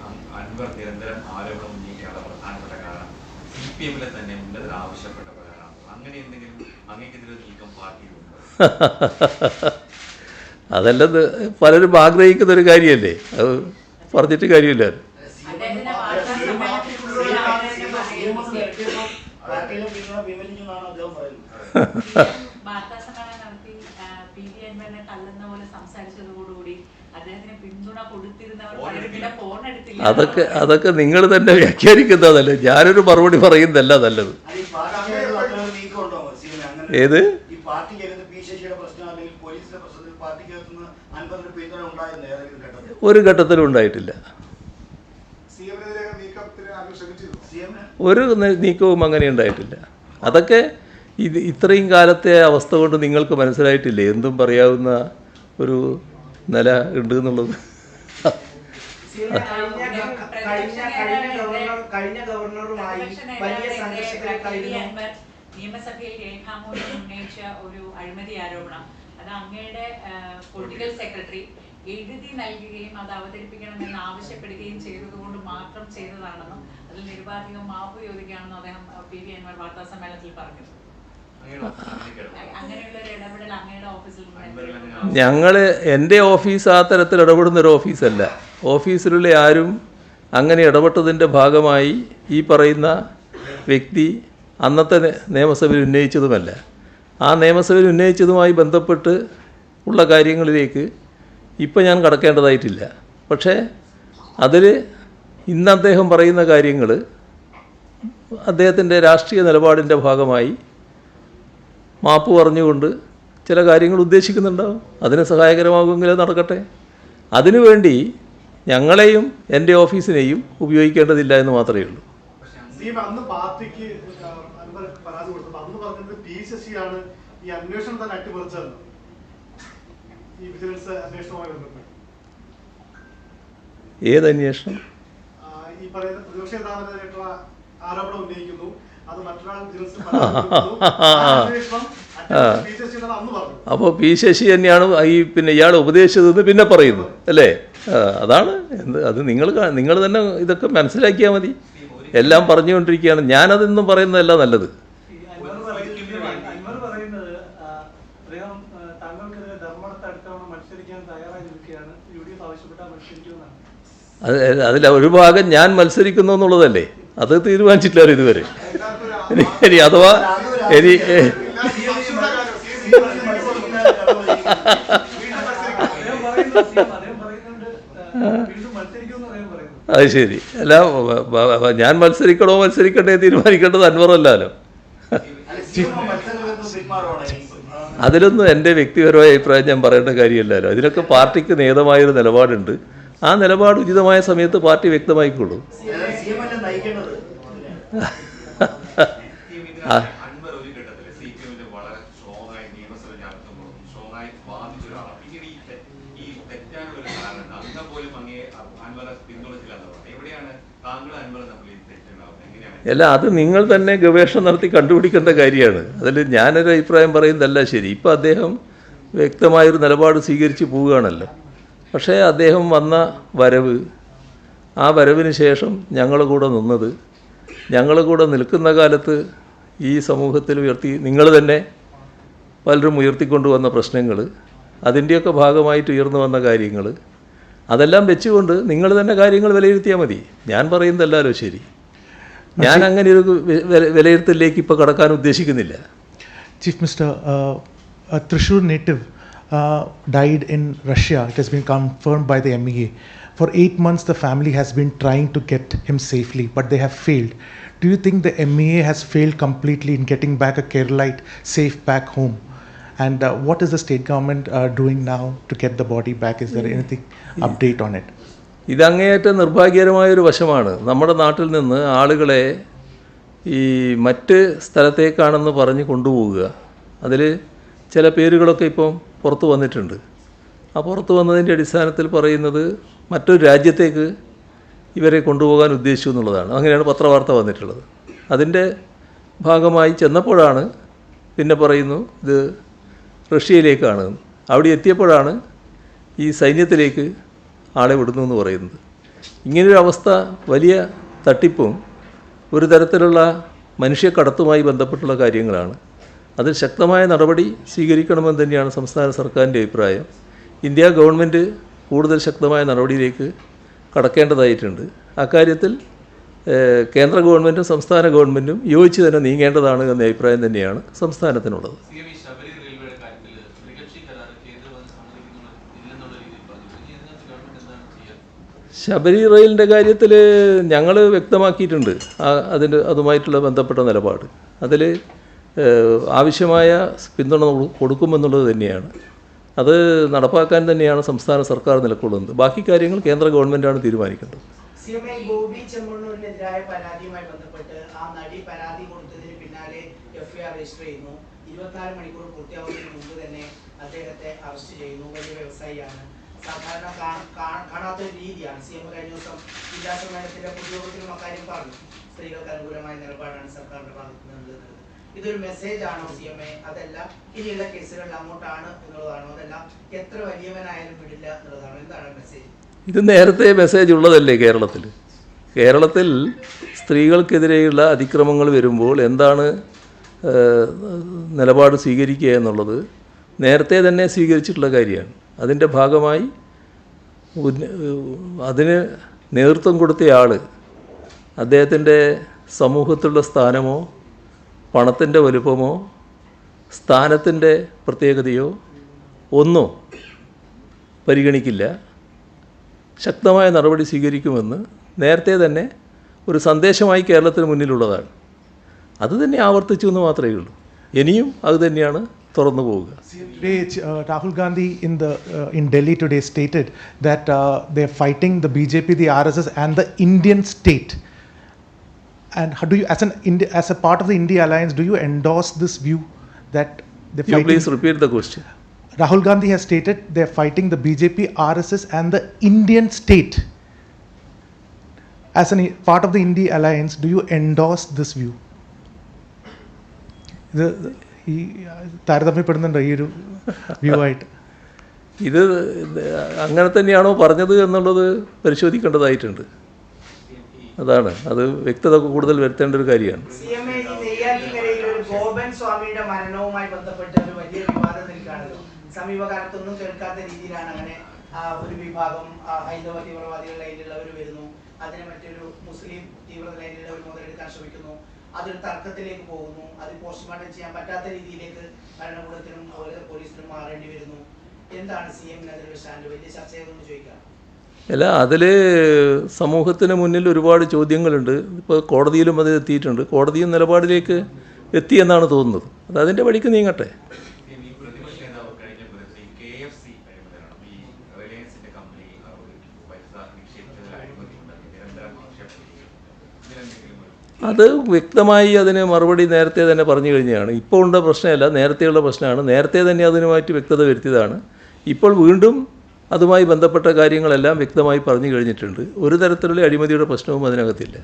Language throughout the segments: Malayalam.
അ- അൻവർ നിരന്തരം ആരോപണം ഉന്നയിക്കാനുള്ള പ്രധാനപ്പെട്ട കാരണം സി പി എമ്മിലെ തന്നെ ഉന്നതർ ആവശ്യപ്പെട്ട പ്രകാരമാണ് അങ്ങനെ എന്തെങ്കിലും അങ്ങേക്കെതിരെ നീക്കം പാർട്ടിയിലുണ്ടോ? അതല്ലത് പലരും ആഗ്രഹിക്കുന്ന ഒരു കാര്യമല്ലേ അത് പറഞ്ഞിട്ട് കാര്യമില്ല. Ha ha സമ്മേളനത്തിൽ കൂടി ആളുകളെ പറയുന്നു. പാർട്ടിയിലും പിന്തുണ പിൻവലിക്കുമെന്നാണ് അദ്ദേഹം പറയുന്നത് വാർത്താ സമ്മേളനം നടത്തി ആ, പി വി അൻവറിനെ തള്ളുന്ന പോലെ സംസാരിച്ചതോടുകൂടി അദ്ദേഹത്തിന് പിന്തുണ കൊടുത്തിരുന്നവർ ഫോൺ പലരും ഫോൺ എടുത്തില്ല അതൊക്കെ അതൊക്കെ നിങ്ങൾ തന്നെ വ്യാഖ്യാനിക്കുന്നതല്ലേ ഞാനൊരു മറുപടി പറയുന്നതല്ല നല്ലത്. ഏത്? ഒരു ഘട്ടത്തിലും ഉണ്ടായിട്ടില്ല. ഒരു നീക്കവും അങ്ങനെ ഉണ്ടായിട്ടില്ല. അതൊക്കെ ഇത് ഇത്രയും കാലത്തെ അവസ്ഥ കൊണ്ട് നിങ്ങൾക്ക് മനസ്സിലായിട്ടില്ലേ? എന്തും പറയാവുന്ന ഒരു നില ഉണ്ട് എന്നുള്ളത് കഴിഞ്ഞ കഴിഞ്ഞ ഗവർണർ കഴിഞ്ഞ ഗവർണറുമായി വലിയ സംഘർഷത്തിലേക്കായിരുന്നു നിയമസഭയിൽ രേഖാമൂലം ഉന്നയിച്ച ഒരു അഴിമതി ആരോപണം അത് അങ്ങയുടെ പൊളിറ്റിക്കൽ സെക്രട്ടറി എഴുതി നൽകുകയും അത് അവതരിപ്പിക്കണമെന്ന് ആവശ്യപ്പെടുകയും ചെയ്തതുകൊണ്ട് മാത്രം ചെയ്തതാണെന്നും അതിൽ നിരുപാധികം മാപ്പ് ചോദിക്കുകയാണെന്നും അദ്ദേഹം പി വി അൻവർ വാർത്താ സമ്മേളനത്തിൽ പറഞ്ഞു ഞങ്ങൾ എന്റെ ഓഫീസ് ആ തരത്തിൽ ഇടപെടുന്ന ഒരു ഓഫീസല്ല. ഓഫീസിലുള്ള ആരും അങ്ങനെ ഇടപെട്ടതിന്റെ ഭാഗമായി ഈ പറയുന്ന വ്യക്തി അന്നത്തെ നിയമസഭയിൽ ഉന്നയിച്ചതുമല്ല. ആ നിയമസഭയിൽ ഉന്നയിച്ചതുമായി ബന്ധപ്പെട്ട് ഉള്ള കാര്യങ്ങളിലേക്ക് ഇപ്പം ഞാൻ കടക്കേണ്ടതായിട്ടില്ല. പക്ഷേ അതിൽ ഇന്ന് അദ്ദേഹം പറയുന്ന കാര്യങ്ങൾ അദ്ദേഹത്തിന്റെ രാഷ്ട്രീയ നിലപാടിന്റെ ഭാഗമായി മാപ്പ് പറഞ്ഞുകൊണ്ട് ചില കാര്യങ്ങൾ ഉദ്ദേശിക്കുന്നുണ്ടാവും. അതിന് സഹായകരമാകുമെങ്കിൽ അത് നടക്കട്ടെ. അതിനുവേണ്ടി ഞങ്ങളെയും എന്റെ ഓഫീസിനെയും ഉപയോഗിക്കേണ്ടതില്ല എന്ന് മാത്രമേ ഉള്ളൂ. ഏത് അന്വേഷണം? ഈ പറയുന്ന പ്രതിപക്ഷ നേതാവിനെതിരായിട്ടുള്ള ആരോപണം ഉന്നയിക്കുന്നു. അപ്പോൾ പി ശശി തന്നെയാണ് ഈ പിന്നെ ഇയാൾ ഉപദേശിച്ചതെന്ന് പിന്നെ പറയുന്നു അല്ലേ? അതാണ് എന്ത് അത് നിങ്ങൾ നിങ്ങൾ തന്നെ ഇതൊക്കെ മനസ്സിലാക്കിയാൽ മതി. എല്ലാം പറഞ്ഞുകൊണ്ടിരിക്കുകയാണ്. ഞാനതെന്നും പറയുന്നതല്ല നല്ലത്. അതിൽ ഒരു ഭാഗം ഞാൻ മത്സരിക്കുന്നു എന്നുള്ളതല്ലേ? അത് തീരുമാനിച്ചിട്ടില്ല ഇതുവരെ. ഇനി അഥവാ ഇനി അത് ശരി. അല്ല ഞാൻ മത്സരിക്കണോ മത്സരിക്കണ്ടേ തീരുമാനിക്കേണ്ടത് അൻവറല്ലോ അതിലൊന്നും എന്റെ വ്യക്തിപരമായ അഭിപ്രായം ഞാൻ പറയേണ്ട കാര്യമല്ലല്ലോ. അതിനൊക്കെ പാർട്ടിക്ക് നേതമായൊരു നിലപാടുണ്ട്. ആ നിലപാട് ഉചിതമായ സമയത്ത് പാർട്ടി വ്യക്തമായിക്കോളൂ അല്ലേ അത് നിങ്ങൾ തന്നെ ഗവേഷണം നടത്തി കണ്ടുപിടിക്കേണ്ട കാര്യമാണ്. അതിൽ ഞാനൊരു അഭിപ്രായം പറയുന്നതല്ല ശരി. ഇപ്പം അദ്ദേഹം വ്യക്തമായൊരു നിലപാട് സ്വീകരിച്ച് പോവുകയാണല്ലോ. പക്ഷേ അദ്ദേഹം വന്ന വരവ് ആ വരവിന് ശേഷം ഞങ്ങളുടെ കൂടെ നിന്നത് ഞങ്ങളുടെ കൂടെ നിൽക്കുന്ന കാലത്ത് ഈ സമൂഹത്തിൽ ഉയർത്തി നിങ്ങൾ തന്നെ പലരും ഉയർത്തിക്കൊണ്ടുവന്ന പ്രശ്നങ്ങൾ അതിന്റെയൊക്കെ ഭാഗമായിട്ട് ഉയർന്നു വന്ന കാര്യങ്ങൾ അതെല്ലാം വെച്ചുകൊണ്ട് നിങ്ങൾ തന്നെ കാര്യങ്ങൾ വിലയിരുത്തിയാൽ മതി. ഞാൻ പറയുന്നതല്ലാലോ ശരി. ഞാൻ അങ്ങനെ ഒരു വിലയിരുത്തലിലേക്ക് ഇപ്പോൾ കടക്കാൻ ഉദ്ദേശിക്കുന്നില്ല. Chief minister Thrissur native native died in Russia. It has been confirmed by the MEA. For eight months, the family has been trying to get him safely, but they have failed. Do you think the MEA has failed completely in getting back a Keralite safe back home? And uh, what is the state government uh, doing now to get the body back? Is there anything update on it? ഇതങ്ങേയറ്റം നിർഭാഗ്യകരമായൊരു വശമാണ് നമ്മുടെ നാട്ടിൽ നിന്ന് ആളുകളെ ഈ മറ്റ് സ്ഥലത്തേക്കാണെന്ന് പറഞ്ഞ് കൊണ്ടുപോവുക അതിൽ ചില പേരുകളൊക്കെ ഇപ്പം പുറത്തു വന്നിട്ടുണ്ട്. ആ പുറത്തു വന്നതിന്റെ അടിസ്ഥാനത്തിൽ പറയുന്നത് മറ്റൊരു രാജ്യത്തേക്ക് ഇവരെ കൊണ്ടുപോകാൻ ഉദ്ദേശിച്ചു എന്നുള്ളതാണ്. അങ്ങനെയാണ് പത്രവാർത്ത വന്നിട്ടുള്ളത്. അതിന്റെ ഭാഗമായി ചെന്നപ്പോഴാണ് പിന്നെ പറയുന്നു ഇത് റഷ്യയിലേക്കാണ്. അവിടെ എത്തിയപ്പോഴാണ് ഈ സൈന്യത്തിലേക്ക് ആളെ വിടുന്നു എന്ന് പറയുന്നത്. ഇങ്ങനൊരു അവസ്ഥ വലിയ തട്ടിപ്പും ഒരു തരത്തിലുള്ള മനുഷ്യക്കടത്തുമായി ബന്ധപ്പെട്ടുള്ള കാര്യങ്ങളാണ്. അതിൽ ശക്തമായ നടപടി സ്വീകരിക്കണമെന്ന് തന്നെയാണ് സംസ്ഥാന സർക്കാരിന്റെ അഭിപ്രായം. ഇന്ത്യ ഗവൺമെന്റ് കൂടുതൽ ശക്തമായ നടപടിയിലേക്ക് കടക്കേണ്ടതായിട്ടുണ്ട്. അക്കാര്യത്തിൽ കേന്ദ്ര ഗവൺമെന്റും സംസ്ഥാന ഗവൺമെന്റും യോജിച്ച് തന്നെ നീങ്ങേണ്ടതാണ് എന്ന അഭിപ്രായം തന്നെയാണ് സംസ്ഥാനത്തിനുള്ളത്. ശബരി റെയിലിന്റെ കാര്യത്തിൽ ഞങ്ങൾ വ്യക്തമാക്കിയിട്ടുണ്ട്. ആ അതിന്റെ അതുമായിട്ടുള്ള ബന്ധപ്പെട്ട നിലപാട്. അതിൽ ആവശ്യമായ പിന്തുണ കൊടു- കൊടുക്കുമെന്നുള്ളത് തന്നെയാണ്. അത് നടപ്പാക്കാൻ തന്നെയാണ് സംസ്ഥാന സർക്കാർ നിലകൊള്ളുന്നത് ബാക്കി കാര്യങ്ങൾ കേന്ദ്ര ഗവൺമെന്റാണ് തീരുമാനിക്കേണ്ടത് ബന്ധപ്പെട്ട് ആ നടി പരാതി കൊടുത്തതിന് പിന്നാലെ രജിസ്റ്റർ ചെയ്യുന്നു. ഇരുപത്തിനാല് മണിക്കൂർ തന്നെ അദ്ദേഹത്തെ അറസ്റ്റ് ചെയ്യുന്നു. വലിയ സാധാരണ സ്ത്രീകൾക്ക് അനുകൂലമായ നിലപാടാണ് സർക്കാരിന്റെ ഭാഗത്ത് ഇതൊരു മെസ്സേജ് ആണോ സി എം എ? അതല്ല. ഇനിയുള്ള കേസുകളിൽ അങ്ങോട്ടാണ് എന്നുള്ളതാണോ. അതല്ല എത്ര വലിയവനായാലും വിടില്ല എന്നുള്ളതാണോ. എന്താണ് മെസ്സേജ് ഇത് നേരത്തെ മെസ്സേജ് ഉള്ളതല്ലേ കേരളത്തിൽ? കേരളത്തിൽ സ്ത്രീകൾക്കെതിരെയുള്ള അതിക്രമങ്ങൾ വരുമ്പോൾ എന്താണ് നിലപാട് സ്വീകരിക്കുക എന്നുള്ളത് നേരത്തെ തന്നെ സ്വീകരിച്ചിട്ടുള്ള കാര്യമാണ്. അതിന്റെ ഭാഗമായി അതിന് നേതൃത്വം കൊടുത്തയാൾ അദ്ദേഹത്തിന്റെ സമൂഹത്തിലുള്ള സ്ഥാനമോ പണത്തിന്റെ വലുപ്പമോ സ്ഥാനത്തിന്റെ പ്രത്യേകതയോ ഒന്നോ പരിഗണിക്കില്ല. ശക്തമായ നടപടി സ്വീകരിക്കുമെന്ന് നേരത്തെ തന്നെ ഒരു സന്ദേശമായി കേരളത്തിന് മുന്നിലുള്ളതാണ്. അത് തന്നെ ആവർത്തിച്ചു എന്ന് മാത്രമേ ഉള്ളൂ. ഇനിയും അത് തന്നെയാണ് തുറന്നു പോവുക. Today, uh, Rahul Gandhi in the uh, in Delhi today stated that uh, they're fighting the BJP, the RSS, and the Indian state. And how do you, as an Indi- as a part of the India alliance, do you endorse this view that the fighting? please repeat the question. Rahul Gandhi has stated they are fighting the BJP, RSS, and the Indian state. As a part of the India alliance, do you endorse this view? ഇത് ഈ താരതമ്യപ്പെടുന്നുണ്ടോ ഈ ഒരു വ്യൂ ആയിട്ട് ഇത് അങ്ങനെ തന്നെയാണോ പറഞ്ഞത് എന്നുള്ളത് പരിശോധിക്കേണ്ടതായിട്ടുണ്ട് അതാണ്. അത് വ്യക്തത കൂടുതൽ വരുത്തേണ്ട ഒരു കാര്യമാണ്. ഗോപൻ സ്വാമിയുടെ മരണവുമായി ഒരു വലിയ കേൾക്കാത്ത രീതിയിലാണ് ഒരു വിഭാഗം ഹൈന്ദവ തർക്കത്തിലേക്ക് പോകുന്നു. രീതിയിലേക്ക് വരുന്നു. എന്താണ് സി എമ്മിന് വലിയ ചോദിക്കാം. അല്ല അതിൽ സമൂഹത്തിന് മുന്നിൽ ഒരുപാട് ചോദ്യങ്ങളുണ്ട്. ഇപ്പോൾ കോടതിയിലും അത് എത്തിയിട്ടുണ്ട്. കോടതിയും നിലപാടിലേക്ക് എത്തി എന്നാണ് തോന്നുന്നത്. അത് അതിന്റെ വഴിക്ക് നീങ്ങട്ടെ. അത് വ്യക്തമായി അതിന് മറുപടി നേരത്തെ തന്നെ പറഞ്ഞു കഴിഞ്ഞതാണ്. ഇപ്പോൾ ഉള്ള പ്രശ്നമല്ല നേരത്തെയുള്ള പ്രശ്നമാണ്. നേരത്തെ തന്നെ അതിനുമായിട്ട് വ്യക്തത വരുത്തിയതാണ്. ഇപ്പോൾ വീണ്ടും അതുമായി ബന്ധപ്പെട്ട കാര്യങ്ങളെല്ലാം വ്യക്തമായി പറഞ്ഞു കഴിഞ്ഞിട്ടുണ്ട് ഒരു തരത്തിലുള്ള അഴിമതിയുടെ പ്രശ്നവും അതിനകത്തില്ല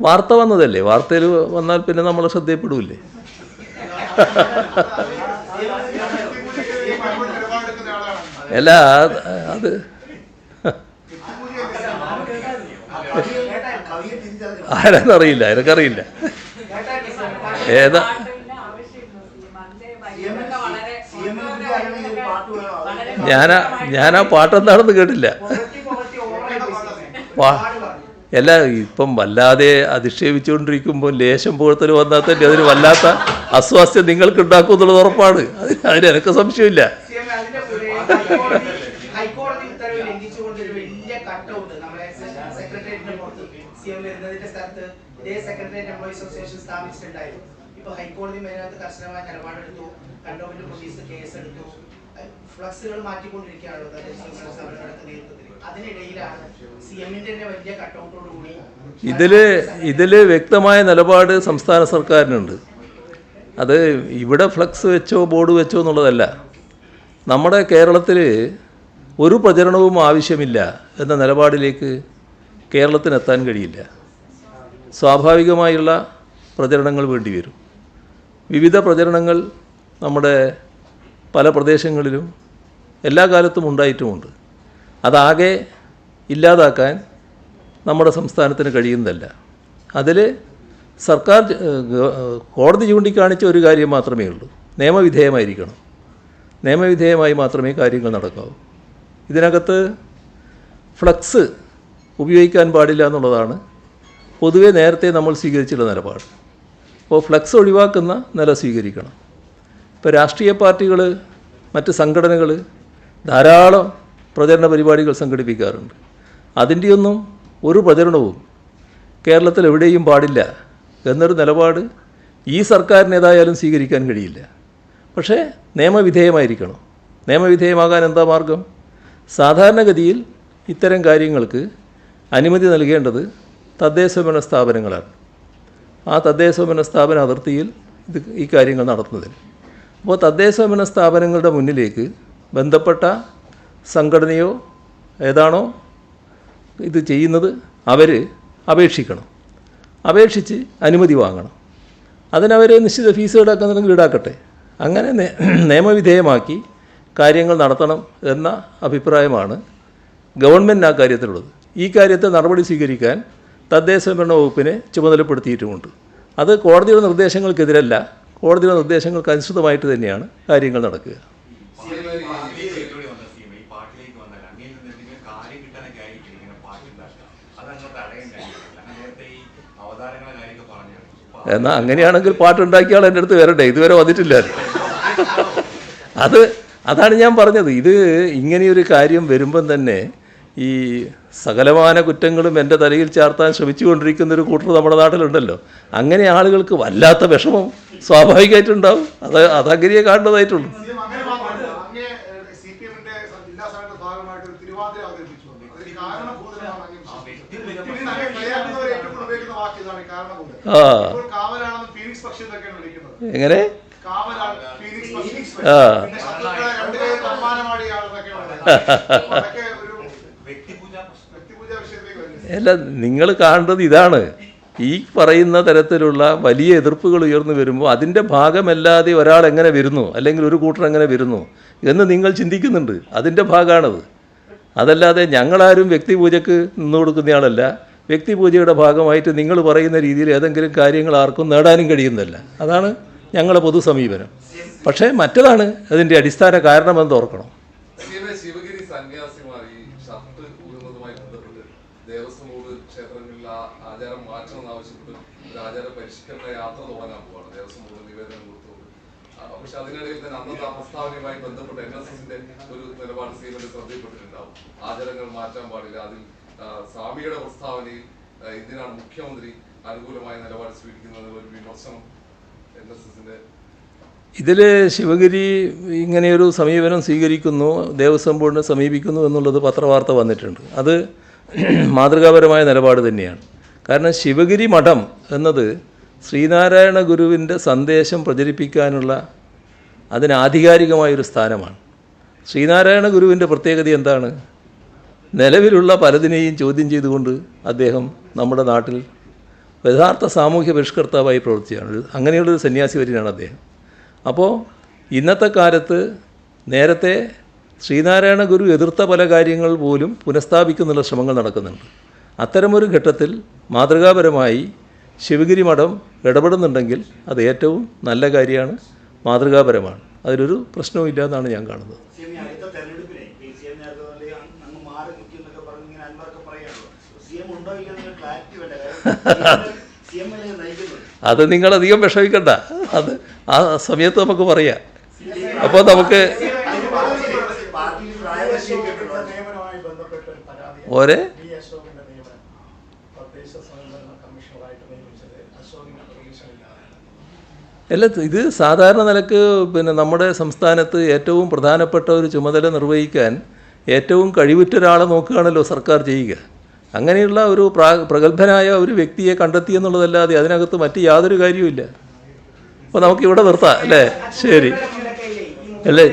വാർത്ത വന്നതല്ലേ വാർത്തയിൽ വന്നാൽ പിന്നെ നമ്മൾ ശ്രദ്ധയപ്പെടൂല്ലേ അല്ല അത് പാട്ട് എനിക്കറിയില്ല. ഏതാ? ഞാനാ ഞാനാ പാട്ടെന്താണെന്ന് കേട്ടില്ല. അല്ല ഇപ്പം വല്ലാതെ അധിക്ഷേപിച്ചുകൊണ്ടിരിക്കുമ്പോൾ ലേശം പുഴത്തിൽ വന്നാൽ തന്നെ അതിന് വല്ലാത്ത അസ്വാസ്ഥ്യം നിങ്ങൾക്ക് ഉണ്ടാക്കും എന്നുള്ളത് ഉറപ്പാണ്. അതിന് അതിന് എനിക്ക് സംശയമില്ല സി എം അതിന്റെ കൂടെ ഹൈക്കോടതി ഹൈക്കോടതി ഉത്തരവ് ലംഘിച്ചുകൊണ്ട് ഒരു വലിയ കട്ടൗട്ട് നമ്മുടെ സെക്രട്ടേറിയറ്റിന്റെ പുറത്ത് സി എം വരുന്നതിന്റെ സ്ഥലത്ത് ഇതേ സെക്രട്ടേറിയറ്റ് എംപ്ലോയീസ് അസോസിയേഷൻ സ്ഥാപിച്ചിട്ടുണ്ടായിരുന്നു. ഇപ്പൊ ഹൈക്കോടതി അതിനകത്ത് കർശനമായ നിലപാടെടുത്തു. കണ്ടോൺമെന്റ് പോലീസ് കേസെടുത്തു. ഫ്ലക്സുകൾ മാറ്റിക്കൊണ്ടിരിക്കുകയാണല്ലോ ഇതിൽ ഇതിൽ വ്യക്തമായ നിലപാട് സംസ്ഥാന സർക്കാരിനുണ്ട്. അത് ഇവിടെ ഫ്ലക്സ് വെച്ചോ ബോർഡ് വെച്ചോ എന്നുള്ളതല്ല. നമ്മുടെ കേരളത്തിൽ ഒരു പ്രചരണവും ആവശ്യമില്ല എന്ന നിലപാടിലേക്ക് കേരളത്തിനെത്താൻ കഴിയില്ല. സ്വാഭാവികമായുള്ള പ്രചരണങ്ങൾ വേണ്ടി വരും. വിവിധ പ്രചരണങ്ങൾ നമ്മുടെ പല പ്രദേശങ്ങളിലും എല്ലാ കാലത്തും ഉണ്ടായിട്ടുമുണ്ട്. അതാകെ ഇല്ലാതാക്കാൻ നമ്മുടെ സംസ്ഥാനത്തിന് കഴിയുന്നതല്ല. അതിൽ സർക്കാർ കോടതി ചൂണ്ടിക്കാണിച്ച ഒരു കാര്യം മാത്രമേ ഉള്ളൂ. നിയമവിധേയമായിരിക്കണം. നിയമവിധേയമായി മാത്രമേ കാര്യങ്ങൾ നടക്കാവൂ. ഇതിനകത്ത് ഫ്ലക്സ് ഉപയോഗിക്കാൻ പാടില്ല എന്നുള്ളതാണ് പൊതുവെ നേരത്തെ നമ്മൾ സ്വീകരിച്ചിട്ടുള്ള നിലപാട്. അപ്പോൾ ഫ്ലക്സ് ഒഴിവാക്കുന്ന നില സ്വീകരിക്കണം. ഇപ്പോൾ രാഷ്ട്രീയ പാർട്ടികൾ മറ്റ് സംഘടനകൾ ധാരാളം പ്രചരണ പരിപാടികൾ സംഘടിപ്പിക്കാറുണ്ട്. അതിന്റെയൊന്നും ഒരു പ്രചരണവും കേരളത്തിൽ എവിടെയും പാടില്ല എന്നൊരു നിലപാട് ഈ സർക്കാരിനേതായാലും സ്വീകരിക്കാൻ കഴിയില്ല. പക്ഷേ നിയമവിധേയമായിരിക്കണം. നിയമവിധേയമാകാൻ എന്താ മാർഗം? സാധാരണഗതിയിൽ ഇത്തരം കാര്യങ്ങൾക്ക് അനുമതി നൽകേണ്ടത് തദ്ദേശഭരണ സ്ഥാപനങ്ങളാണ് ആ തദ്ദേശഭരണ സ്ഥാപന അതിർത്തിയിൽ ഇത് ഈ കാര്യങ്ങൾ നടത്തുന്നതിന്. അപ്പോൾ തദ്ദേശഭരണ സ്ഥാപനങ്ങളുടെ മുന്നിലേക്ക് ബന്ധപ്പെട്ട സംഘടനയോ ഏതാണോ ഇത് ചെയ്യുന്നത് അവർ അപേക്ഷിക്കണം. അപേക്ഷിച്ച് അനുമതി വാങ്ങണം. അതിനവർ നിശ്ചിത ഫീസ് ഈടാക്കുന്നുണ്ടെങ്കിൽ ഈടാക്കട്ടെ. അങ്ങനെ നിയമവിധേയമാക്കി കാര്യങ്ങൾ നടത്തണം എന്ന അഭിപ്രായമാണ് ഗവൺമെന്റ് ആ കാര്യത്തിലുള്ളത്. ഈ കാര്യത്തെ നടപടി സ്വീകരിക്കാൻ തദ്ദേശ ഭരണ വകുപ്പിനെ ചുമതലപ്പെടുത്തിയിട്ടുമുണ്ട്. അത് കോടതിയുടെ നിർദ്ദേശങ്ങൾക്കെതിരല്ല കോടതിയുടെ നിർദ്ദേശങ്ങൾക്ക് അനുസൃതമായിട്ട് തന്നെയാണ് കാര്യങ്ങൾ നടക്കുക. എന്നാൽ അങ്ങനെയാണെങ്കിൽ പാട്ടുണ്ടാക്കിയ ആൾ എന്റെ അടുത്ത് വരട്ടെ ഇതുവരെ വന്നിട്ടില്ല. അത് അതാണ് ഞാൻ പറഞ്ഞത്. ഇത് ഇങ്ങനെയൊരു കാര്യം വരുമ്പം തന്നെ ഈ സകലമാന കുറ്റങ്ങളും എന്റെ തലയിൽ ചാർത്താൻ ശ്രമിച്ചുകൊണ്ടിരിക്കുന്ന ഒരു കൂട്ടർ നമ്മുടെ നാട്ടിലുണ്ടല്ലോ. അങ്ങനെ ആളുകൾക്ക് വല്ലാത്ത വിഷമം സ്വാഭാവികമായിട്ടുണ്ടാവും. അത് അതങ്ങനെയെ കാണേണ്ടതായിട്ടുള്ളൂ ആ. എങ്ങനെ? ആ. അല്ല നിങ്ങൾ കാണേണ്ടത് ഇതാണ്. ഈ പറയുന്ന തരത്തിലുള്ള വലിയ എതിർപ്പുകൾ ഉയർന്നു വരുമ്പോൾ അതിന്റെ ഭാഗമല്ലാതെ ഒരാൾ എങ്ങനെ വരുന്നു? അല്ലെങ്കിൽ ഒരു കൂട്ടർ എങ്ങനെ വരുന്നു? എന്ന് നിങ്ങൾ ചിന്തിക്കുന്നുണ്ട്. അതിന്റെ ഭാഗമാണത്. അതല്ലാതെ ഞങ്ങളാരും വ്യക്തിപൂജക്ക് നിന്നു കൊടുക്കുന്നയാളല്ല. വ്യക്തിപൂജയുടെ ഭാഗമായിട്ട് നിങ്ങൾ പറയുന്ന രീതിയിൽ ഏതെങ്കിലും കാര്യങ്ങൾ ആർക്കും നേടാനും കഴിയുന്നില്ല അതാണ് ഞങ്ങളുടെ പൊതു സമീപനം പക്ഷേ മറ്റതാണ് അതിന്റെ അടിസ്ഥാന കാരണമെന്ന് ഓർക്കണം. അന്നത്തെ ആ പ്രസ്താവനയുമായി ബന്ധപ്പെട്ട് എൻ എസ് എസിന്റെ ഒരു നിലപാട് സിഎമ്മിന്റെ ശ്രദ്ധയിൽപ്പെട്ടിട്ടുണ്ടാവും ആചാരങ്ങൾ മാറ്റാൻ പാടില്ല. അതിൽ സ്വാമിയുടെ പ്രസ്താവനയിൽ എന്തിനാണ് മുഖ്യമന്ത്രി അനുകൂലമായ നിലപാട് സ്വീകരിക്കുന്നത് ഒരു വിമർശനം എൻ എസ് എസിന്റെ ഇതിൽ ശിവഗിരി ഇങ്ങനെയൊരു സമീപനം സ്വീകരിക്കുന്നു ദേവസ്വം ബോർഡിനെ സമീപിക്കുന്നു എന്നുള്ളത് പത്രവാർത്ത വന്നിട്ടുണ്ട്. അത് മാതൃകാപരമായ നിലപാട് തന്നെയാണ്. കാരണം ശിവഗിരി മഠം എന്നത് ശ്രീനാരായണ ഗുരുവിന്റെ സന്ദേശം പ്രചരിപ്പിക്കാനുള്ള അതിന് ആധികാരികമായൊരു സ്ഥാനമാണ്. ശ്രീനാരായണ ഗുരുവിന്റെ പ്രത്യേകത എന്താണ്? നിലവിലുള്ള പലതിനെയും ചോദ്യം ചെയ്തുകൊണ്ട് അദ്ദേഹം നമ്മുടെ നാട്ടിൽ യഥാർത്ഥ സാമൂഹ്യ പരിഷ്കർത്താവായി പ്രവർത്തിക്കുകയാണ്. ഒരു- അങ്ങനെയുള്ളൊരു സന്യാസി വരിയാണ് അദ്ദേഹം. അപ്പോൾ ഇന്നത്തെ കാലത്ത് നേരത്തെ ശ്രീനാരായണ ഗുരു എതിർത്ത പല കാര്യങ്ങൾ പോലും പുനഃസ്ഥാപിക്കുന്നുള്ള ശ്രമങ്ങൾ നടക്കുന്നുണ്ട്. അത്തരമൊരു ഘട്ടത്തിൽ മാതൃകാപരമായി ശിവഗിരി മഠം ഇടപെടുന്നുണ്ടെങ്കിൽ അത് ഏറ്റവും നല്ല കാര്യമാണ്. മാതൃകാപരമാണ്. അതിലൊരു പ്രശ്നവും ഇല്ല എന്നാണ് ഞാൻ കാണുന്നത്. അത് നിങ്ങൾ അധികം വിഷമിക്കണ്ട. അത് ആ സമയത്ത് നമുക്ക് പറയാം. അപ്പോൾ നമുക്ക് ഒരു അല്ല ഇത് സാധാരണ നിലയ്ക്ക് പിന്നെ നമ്മുടെ സംസ്ഥാനത്ത് ഏറ്റവും പ്രധാനപ്പെട്ട ഒരു ചുമതല നിർവഹിക്കാൻ ഏറ്റവും കഴിവുറ്റ ഒരാളെ നോക്കുകയാണല്ലോ സർക്കാർ ചെയ്യുക. അങ്ങനെയുള്ള ഒരു പ്രാ പ്രഗത്ഭനായ ഒരു വ്യക്തിയെ കണ്ടെത്തി എന്നുള്ളതല്ലാതെ അതിനകത്ത് മറ്റ് യാതൊരു കാര്യവുമില്ല. അപ്പോൾ നമുക്കിവിടെ നിർത്താം അല്ലേ? ശരി. അല്ലേ?